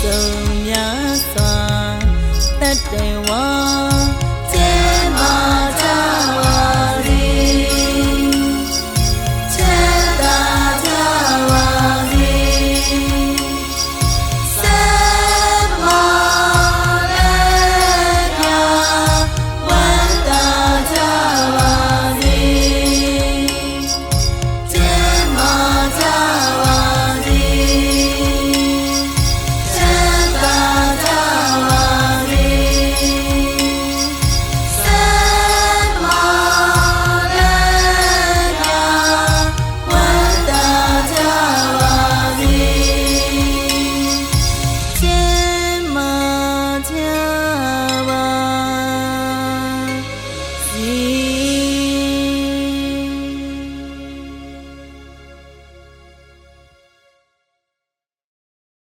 ဆုံးများစွာတတ်တယ်ဝါ see.